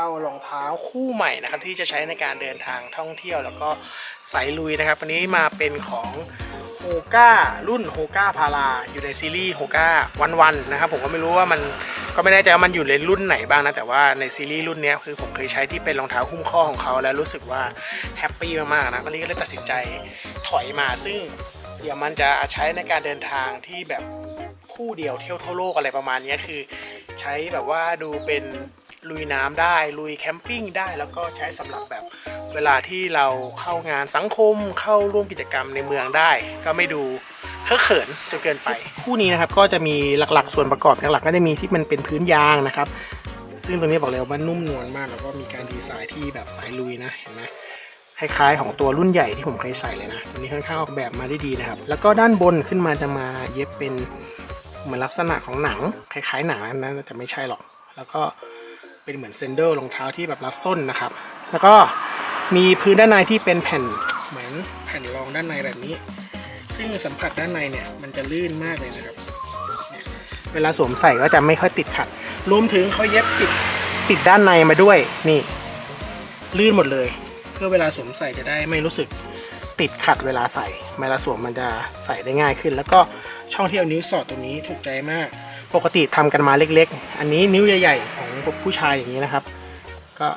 ากับเจ้ารองเท้าคู่ใหม่นะครับที่จะใช้ในการเดินทางท่องเที่ยว แล้วก็สายลุยนะครับวันนี้มาเป็นของโฮก้ารุ่นโฮก้าพาราอยู่ในซีรีส์โฮก้าวันวันนะครับผมก็ไม่รู้ว่ามันก็ไม่แน่ใจว่ามันอยู่ในรุ่นไหนบ้างนะแต่ว่าในซีรีส์รุ่นนี้คือผมเคยใช้ที่เป็นรองเท้าหุ้มข้อของเขาแล้วรู้สึกว่าแฮปปี้มากๆนะวันนี้ก็เลยตัดสินใจถอยมาซึ่งเดี๋ยวมันจะใช้ในการเดินทางที่แบบคู่เดียวเที่ยวทั่วโลกอะไรประมาณนี้คือ ใช้แบบว่าดูเป็น ลุยน้ำได้ ลุยแคมปิ้งได้ แล้วก็ใช้สำหรับแบบเวลาที่เราเข้างานสังคมเข้าร่วมกิจกรรมในเมืองได้ ก็ไม่ดูเคอะเขินจนเกินไป คู่นี้นะครับก็จะมีหลักๆ ส่วนประกอบหลักๆก็จะมีที่มันเป็นพื้นยางนะครับ ซึ่งตรงนี้บอกเลยว่านุ่มนวลมากแล้วก็มีการดีไซน์ที่แบบสายลุยนะเห็นไหมคล้ายๆของตัวรุ่นใหญ่ที่ผมเคยใส่เลยนะตัวนี้ค่อนข้างออกแบบมาได้ดีนะครับ แล้วก็ด้านบนขึ้นมาจะมาเย็บเป็นเหมือนลักษณะของหนัง คล้ายๆหนังนั้นแต่ไม่ใช่หรอก แล้วก็ เป็นเหมือนเซนเดอร์รองเท้าที่แบบรัดส้นนะครับ แล้วก็มีพื้นด้านในที่เป็นแผ่นเหมือนแผ่นรองด้านในแบบนี้ ซึ่งสัมผัสด้านในเนี่ยมันจะลื่นมากเลยนะครับ เวลาสวมใส่ก็จะไม่ค่อยติดขัด รวมถึงเขาเย็บติดติดด้านในมาด้วยนี่ลื่นหมดเลย เพื่อเวลาสวมใส่จะได้ไม่รู้สึกติดขัดเวลาใส่เวลาสวมมันจะใส่ได้ง่ายขึ้น แล้วก็ช่องที่เอานิ้วสอดตรงนี้ถูกใจมาก ปกติทำกันมาเล็กๆ อันนี้นิ้วใหญ่ๆ ของผู้ชายอย่างนี้นะครับ ก็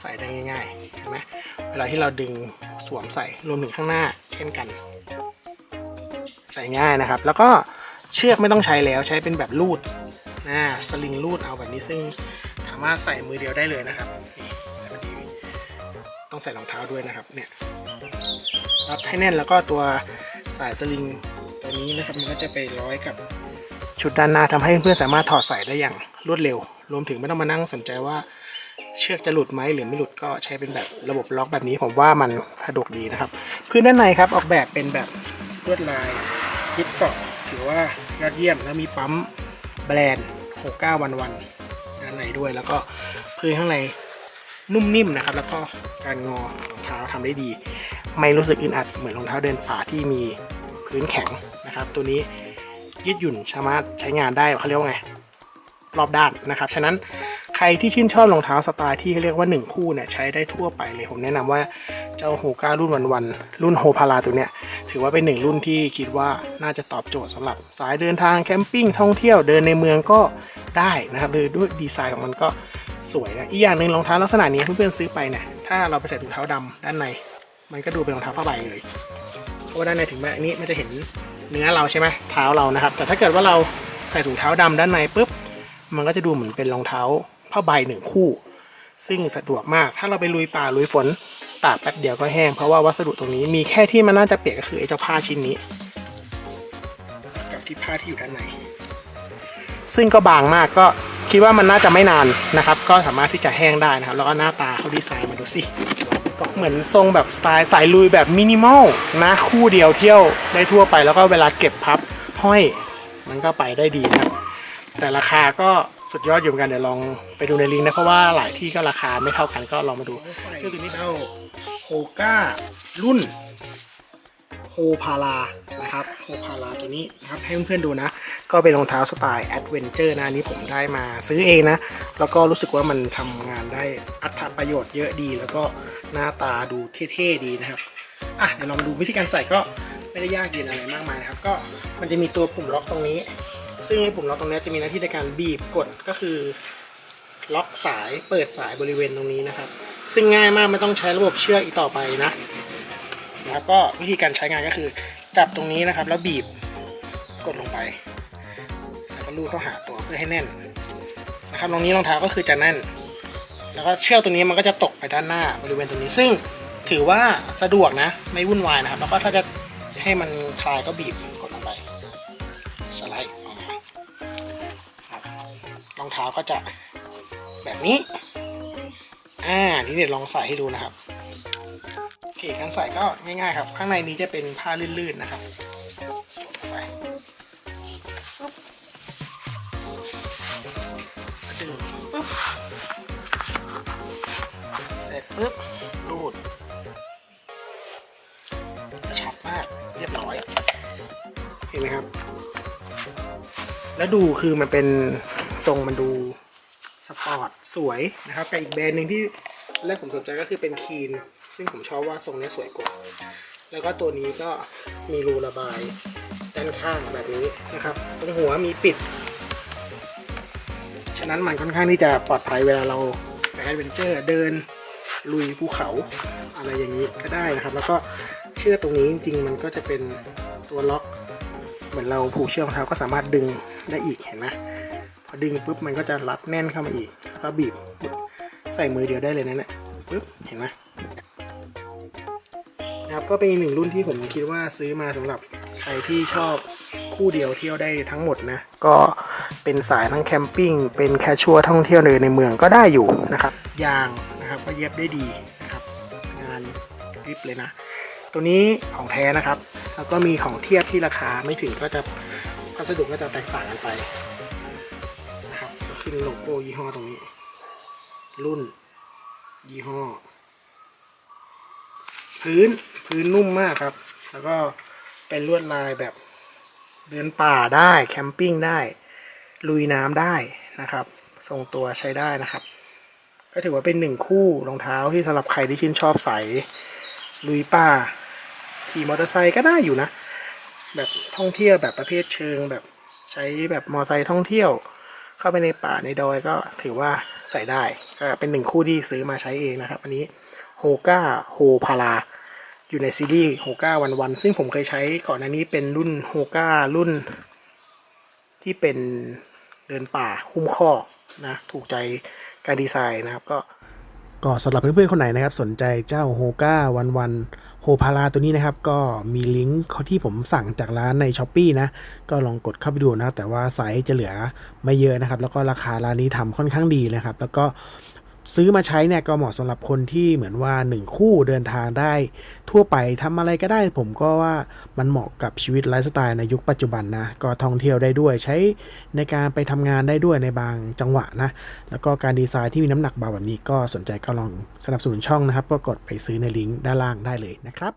ใส่ได้ง่ายๆเห็นไหมเวลาที่เราดึงสวมใส่รวมถึงข้างหน้า เช่นกัน ใส่ง่ายนะครับ แล้วก็เชือกไม่ต้องใช้แล้วใช้เป็นแบบลูดนะสลิงลูดเอาแบบนี้ซึ่งสามารถใส่มือเดียวได้เลยนะครับต้องใส่รองเท้าด้วยนะครับเนี่ยรัดให้แน่นแล้วก็ตัวสายสลิงตัวนี้นะครับมันก็จะไปร้อยกับ ชุดด้านหน้าทำให้เพื่อนสามารถถอดใส่ได้อย่างรวดเร็ว รวมถึงไม่ต้องมานั่งสนใจว่าเชือกจะหลุดไหมหรือไม่หลุดก็ใช้เป็นแบบระบบล็อกแบบนี้ ผมว่ามันสะดวกดีนะครับ พื้นด้านในครับออกแบบเป็นแบบลวดลายยึดเกาะถือว่ายอดเยี่ยมแล้วมีปั๊มแบรนด์ 69 วันวันด้านในด้วยแล้วก็พื้นข้างในนุ่มนิ่มนะครับ แล้วก็การงอรองเท้าทำได้ดี ไม่รู้สึกอึดอัดเหมือนรองเท้าเดินป่าที่มีพื้นแข็งนะครับ ตัวนี้ ยืดหยุ่นสามารถใช้งานได้เขาเรียกว่าไงรอบด้านนะครับ ฉะนั้นใครที่ชื่นชอบรองเท้าสไตล์ที่เขาเรียกว่า 1 คู่เนี่ยใช้ได้ทั่วไปเลย ผมแนะนำว่าเจ้าโฮก้ารุ่นวันวันรุ่นโฮพาราตัวเนี้ยถือว่าเป็นหนึ่งรุ่นที่คิดว่าน่าจะตอบโจทย์สำหรับสายเดินทางแคมปิ้งท่องเที่ยวเดินในเมืองก็ได้นะครับโดยด้วยดีไซน์ของมันก็สวยนะอีกอย่างหนึ่งรองเท้าลักษณะนี้เพื่อนๆซื้อไปเนี่ยถ้าเราไปใส่ถุงเท้าดำด้านใน มันก็ดูเป็นรองเท้าผ้าใบเลยเพราะว่าด้านในถึงแม้อันนี้มันจะเห็น เนื้อเราใช่ไหมเท้าเรานะครับ แต่ถ้าเกิดว่าเราใส่ถุงเท้าดำด้านในปุ๊บ มันก็จะดูเหมือนเป็นรองเท้าผ้าใบหนึ่งคู่ ซึ่งสะดวกมาก ถ้าเราไปลุยป่าลุยฝนตากแป๊บเดียวก็แห้ง เพราะว่าวัสดุตรงนี้มีแค่ที่มันน่าจะเปียกก็คือไอ้เจ้าผ้าชิ้นนี้ กับที่ผ้าที่อยู่ด้านใน ซึ่งก็บางมากก็คิดว่ามันน่าจะไม่นานนะครับ ก็สามารถที่จะแห้งได้นะครับ แล้วก็หน้าตาเขาดีไซน์มาดูสิ เหมือนทรงแบบสไตล์สายลุยแบบมินิมอลนะคู่เดียวเที่ยวได้ทั่วไปแล้วก็เวลาเก็บพับห้อยมันก็ไปได้ดีนะแต่ราคาก็สุดยอดอยู่เหมือนกันเดี๋ยวลองไปดูในลิงก์นะเพราะว่าหลายที่ก็ราคาไม่เท่ากันก็ลองมาดูเสื้อตัวนี้เจ้าโฮก้ารุ่นโฮพารานะครับโฮพาราตัวนี้นะครับให้เพื่อนๆดูนะ ก็เป็นรองเท้าสไตล์แอดเวนเจอร์นะนนี้ผมได้มาซื้อเองนะ แล้วก็รู้สึกว่ามันทำงานได้อัตประโยชน์เยอะดี แล้วก็ หน้าตาดูเท่ๆดีนะครับอะเดี๋ยวลองดูวิธีการใส่ก็ไม่ได้ยากเย็นอะไรมากมายนะครับ ก็มันจะมีตัวปุ่มล็อกตรงนี้ ซึ่งปุ่มล็อกตรงนี้จะมีหน้าที่ในการบีบกดก็คือ ล็อกสายเปิดสายบริเวณตรงนี้นะครับ ซึ่งง่ายมากไม่ต้องใช้ระบบเชือกอีกต่อไปนะแล้วก็วิธีการใช้งานก็คือ จับตรงนี้นะครับ แล้วบีบกดลงไป แล้วก็ลูดเข้าหาตัวเพื่อให้แน่นนะครับตรงนี้รองเท้าก็คือจะแน่น แล้วก็เชือกตัวนี้มันก็จะตกไปด้านหน้าบริเวณตรงนี้ซึ่งถือว่าสะดวกนะไม่วุ่นวายนะครับ แล้วก็ถ้าจะให้มันคลายก็บีบกดลงไปสไลด์ออกมาครับรองเท้าก็จะแบบนี้อ่าทีนี้เดี๋ยวลองใส่ให้ดูนะครับโอเคการใส่ก็ง่ายๆครับ ข้างในนี้จะเป็นผ้าลื่นๆนะครับ ปุ๊บรูดกระชับมากเรียบร้อย เห็นไหมครับ แล้วดูคือมันเป็นทรงมันดูสปอร์ตสวยนะครับกับอีกแบรนด์หนึ่งที่แรกผมสนใจก็คือเป็นคีน ซึ่งผมชอบว่าทรงนี้สวยกว่า แล้วก็ตัวนี้ก็มีรูระบายด้านข้างแบบนี้นะครับ ตรงหัวมีปิด ฉะนั้นมันค่อนข้างที่จะปลอดภัยเวลาเราไปแอดเวนเจอร์เดิน ลุยภูเขาอะไรอย่างนี้ก็ได้นะครับ แล้วก็เชือกตรงนี้จริงๆ มันก็จะเป็นตัวล็อก เหมือนเราผูกเชือกรองเท้าก็สามารถดึงได้อีกเห็นไหมพอดึงปุ๊บมันก็จะรัดแน่นเข้ามาอีกแล้วบีบใส่มือเดียวได้เลยนะเนี่ยปุ๊บเห็นไหมนะครับก็เป็นอีกหนึ่งรุ่นที่ผมคิดว่าซื้อมาสำหรับใครที่ชอบคู่เดียวเที่ยวได้ทั้งหมดนะ ก็เป็นสายทั้งแคมปิ้ง เป็นแคชชัวร์ท่องเที่ยวเลยในเมืองก็ได้อยู่นะครับ ยาง นะครับก็เย็บได้ดีนะครับงานริบเลยนะ ตัวนี้ของแท้นะครับ แล้วก็มีของเทียบที่ราคาไม่ถึงก็จะพัสดุก็จะแตกต่างกันไปนะครับก็ขึ้นโลโก้ยี่ห้อตรงนี้ รุ่น ยี่ห้อ พื้นพื้นนุ่มมากครับ แล้วก็เป็นลวดลายแบบเดินป่าได้แคมปิ้งได้ ลุยน้ำได้นะครับ ทรงตัวใช้ได้นะครับ ก็ถือว่าเป็นหนึ่งคู่รองเท้าที่สำหรับใครที่ชื่นชอบใส่ลุยป่าขี่มอเตอร์ไซค์ก็ได้อยู่นะ แบบท่องเที่ยวแบบประเภทเชิงแบบใช้แบบมอเตอร์ไซค์ท่องเที่ยว เข้าไปในป่าในดอยก็ถือว่าใส่ได้ก็เป็นหนึ่งคู่ที่ซื้อมาใช้เองนะครับ อันนี้โฮก้าโฮพาราอยู่ในซีรีส์โฮก้าวันวันซึ่งผมเคยใช้ก่อนหน้านี้เป็นรุ่นโฮก้ารุ่น ที่เป็นเดินป่าหุ้มข้อนะถูกใจ การดีไซน์นะครับ ก็ก็สำหรับเพื่อนๆ คนไหนนะครับ สนใจเจ้าโฮก้าวันวันโฮพาราตัวนี้นะครับ ก็มีลิงก์ที่ผมสั่งจากร้านใน s h อ p e e นะ ก็ลองกดเข้าไปดูนะครับ แต่ว่าไซส์จะเหลือไม่เยอะนะครับ แล้วก็ราคาร้านนี้ทำค่อนข้างดีนะครับ แล้วก็ ซื้อมาใช้เนี่ยก็เหมาะสำหรับคนที่เหมือนว่า 1 คู่เดินทางได้ ทั่วไปทำอะไรก็ได้ ผมก็ว่ามันเหมาะกับชีวิตไลฟ์สไตล์ในยุคปัจจุบันนะ ก็ท่องเที่ยวได้ด้วยใช้ในการไปทำงานได้ด้วยในบางจังหวะนะ แล้วก็การดีไซน์ที่มีน้ำหนักเบาแบบนี้ก็สนใจก็ลองสนับสนุนช่องนะครับ ก็กดไปซื้อในลิงก์ด้านล่างได้เลยนะครับ